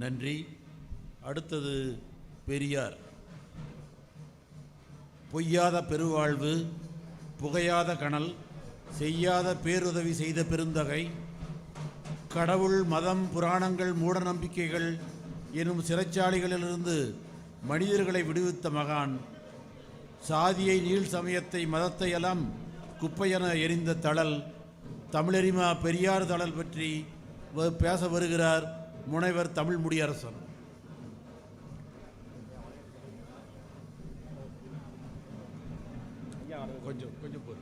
நன்றி. அடுத்தது பெரியார். பொய்யாத பெருவாழ்வு புகையாத கணல் செய்யாத பேருதவி செய்த பெருந்தகை கடவுள் மதம் புராணங்கள் மூட நம்பிக்கைகள் எனும் சிறைச்சாலைகளிலிருந்து மனிதர்களை விடுவித்த மகான் சாதியை நீள் சமயத்தை மதத்தை எல்லாம் குப்பையென எரிந்த தழல் தமிழறிமா பெரியார் தழல் பற்றி பேச வருகிறார். முனைவர் தமிழ் முடியரசன். கொஞ்சம் கொஞ்சம் பொறு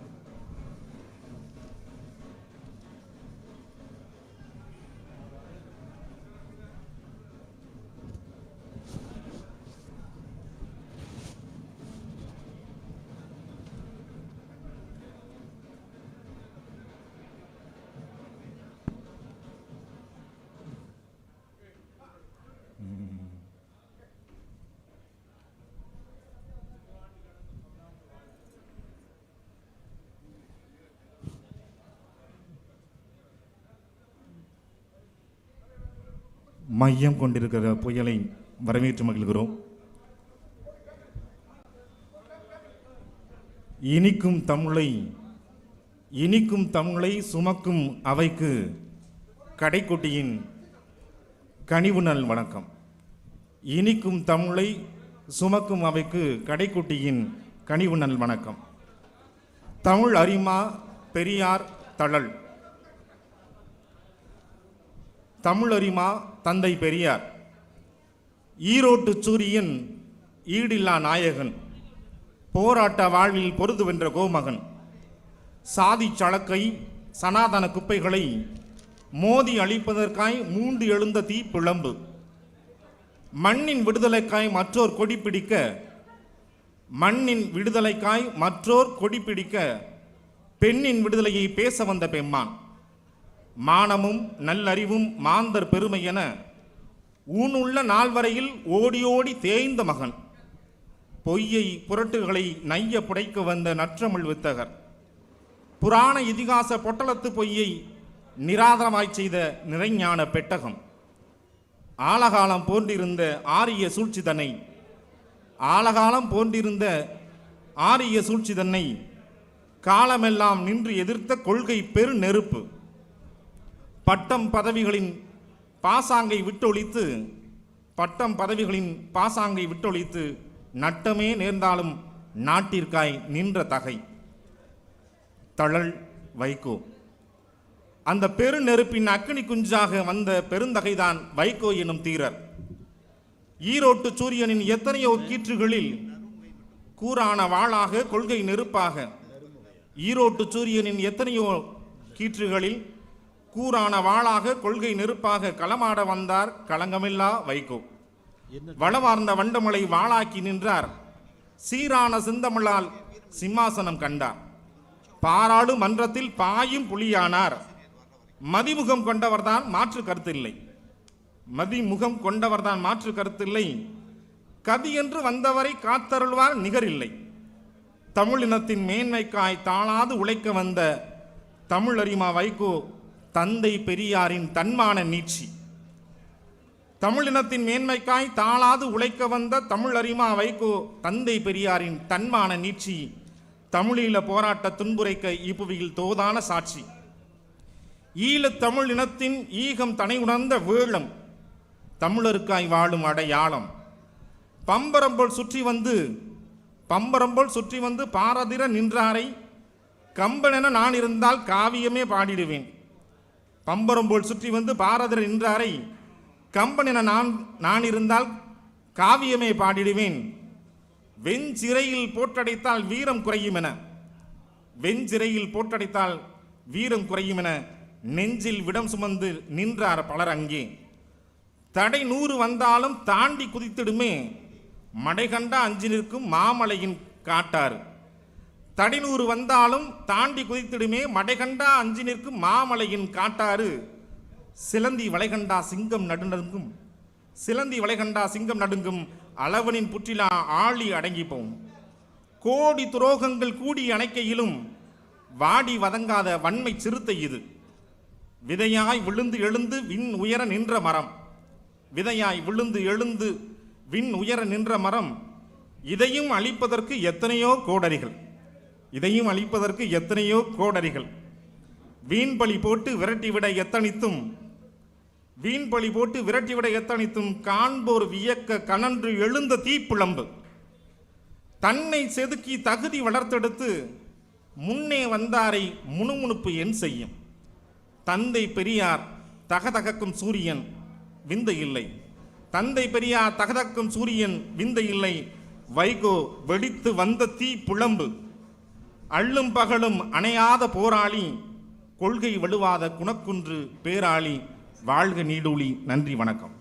மையம் கொண்டிருக்கிற புயலை வரவேற்று மகிழ்கிறோம். இனிக்கும் தமிழை இனிக்கும் தமிழை சுமக்கும் அவைக்கு கடைக்குட்டியின் கனிவு நல் வணக்கம். இனிக்கும் தமிழை சுமக்கும் அவைக்கு கடைக்குட்டியின் கனிவு நல் வணக்கம். தமிழ் அரிமா பெரியார் தழல். தமிழறிமா தந்தை பெரியார். ஈரோட்டு சூரியன் ஈடில்லா நாயகன். போராட்ட வாழ்வில் பொருது வென்ற கோமகன். சாதி சளக்கை சனாதன குப்பைகளை மோதி அழிப்பதற்காய் மூண்டு எழுந்த தீப்பிழம்பு. மண்ணின் விடுதலைக்காய் மற்றோர் கொடி பிடிக்க மண்ணின் விடுதலைக்காய் மற்றோர் கொடி பிடிக்க பெண்ணின் விடுதலையை பேச வந்த பெம்மான். மானமும் நல்லறிவும் மாந்தர் பெருமை என ஊனுள்ள நாள் வரையில் ஓடி ஓடி தேய்ந்த மகன். பொய்யை புரட்டுகளை நைய புடைக்க வந்த நற்றமிழ் வித்தகர். புராண இதிகாச பொட்டலத்து பொய்யை நிராதரமாய் செய்த நிறைஞான பெட்டகம். ஆலகாலம் போன்றிருந்த ஆரிய சூழ்ச்சி தன்னை ஆலகாலம் போன்றிருந்த ஆரிய சூழ்ச்சி தன்னை காலமெல்லாம் நின்று எதிர்த்த கொள்கை பெரு நெருப்பு பட்டம் பதவிகளின் பாசாங்கை விட்டொழித்து பட்டம் பதவிகளின் பாசாங்கை விட்டொழித்து நட்டமே நேர்ந்தாலும் நாட்டிற்காய் நின்ற தகை. தழல் வைகோ. அந்த பெருநெருப்பின் அக்கினி குஞ்சாக வந்த பெருந்தகைதான் வைகோ எனும் தீரர். ஈரோட்டு சூரியனின் எத்தனையோ கீற்றுகளில் கூரான வாளாக கொள்கை நெருப்பாக ஈரோட்டு சூரியனின் எத்தனையோ கீற்றுகளில் கூரான வாளாக கொள்கை நெருப்பாக களமாட வந்தார் களங்கமில்லா வைகோ. வளவார்ந்த வண்டமலை வாளாக்கி நின்றார். சீரான சிந்தமிழால் சிம்மாசனம் கண்டார். பாராளு மன்றத்தில் பாயும் புலியானார். மதிமுகம் கொண்டவர்தான் மாற்று கருத்தில்லை. மதிமுகம் கொண்டவர்தான் மாற்று கருத்தில்லை. கதி என்று வந்தவரை காத்தருள்வார் நிகரில்லை. தமிழினத்தின் மேன்மைக்காய் தாளாது உழைக்க வந்த தமிழறிமா வைகோ தந்தை பெரியாரின் தன்மான நீட்சி. தமிழினத்தின் மேன்மைக்காய் தாளாது உழைக்க வந்த தமிழறிமா வைகோ தந்தை பெரியாரின் தன்மான நீட்சி. தமிழீழ போராட்ட துன்புரைக்க இப்புவியில் தோதான சாட்சி. ஈழத் தமிழ் இனத்தின் ஈகம் தனை உணர்ந்த வேளம். தமிழருக்காய் வாழும் அடையாளம். பம்பரம்போல் சுற்றி வந்து பம்பரம்போல் சுற்றி வந்து பாரதிர நின்றாரை. கம்பனென நான் இருந்தால் காவியமே பாடிடுவேன். பம்பரம்போல் சுற்றி வந்து பாரதர் நின்றாரை. கம்பனென நான் நான் இருந்தால் காவியமே பாடிடுவேன். வெஞ்சிறையில் போற்றடைத்தால் வீரம் குறையும் என. வெஞ்சிறையில் போற்றடைத்தால் வீரம் குறையும் என நெஞ்சில் விடம் சுமந்து நின்றார் பலர் அங்கே. தடை நூறு வந்தாலும் தாண்டி குதித்திடுமே. மடைகண்டா அஞ்சு நிற்கும் மாமலையின் காட்டார் தடிநூறு வந்தாலும் தாண்டி குதித்திடுமே மடைகண்டா அஞ்சு நிற்கும் மாமலையின் காட்டாறு. சிலந்தி வளைகண்டா சிங்கம் நடுநடுங்கும். சிலந்தி வளைகண்டா சிங்கம் நடுங்கும். அளவனின் புற்றிலா ஆழி அடங்கிப்போம். கோடி துரோகங்கள் கூடி அணைக்கையிலும் வாடி வதங்காத வன்மை சிறுத்தை இது. விதையாய் விழுந்து எழுந்து விண் உயர நின்ற மரம். விதையாய் விழுந்து எழுந்து விண் உயர நின்ற மரம். இதையும் அழிப்பதற்கு எத்தனையோ கோடரிகள். இதையும் அழிப்பதற்கு எத்தனையோ கோடரிகள். வீண்பலி போட்டு விரட்டிவிட எத்தனித்தும். வீண்பலி போட்டு விரட்டிவிட எத்தனித்தும். காண்போர் வியக்க கனன்று எழுந்த தீப்புழம்பு. தன்னை செதுக்கி தகுதி வளர்த்தெடுத்து முன்னே வந்தாரை முணுமுணுப்பு என் செய்யும். தந்தை பெரியார் தகதகக்கும் சூரியன் விந்தை இல்லை. தந்தை பெரியார் தகதக்கும் சூரியன் விந்தை இல்லை. வைகோ வெடித்து வந்த தீ புலம்பு அள்ளும் பகலும் அணையாத போராளி கொள்கை வலுவாத குணக்குன்று பேராளி வாழ்க நீடூழி நன்றி வணக்கம்.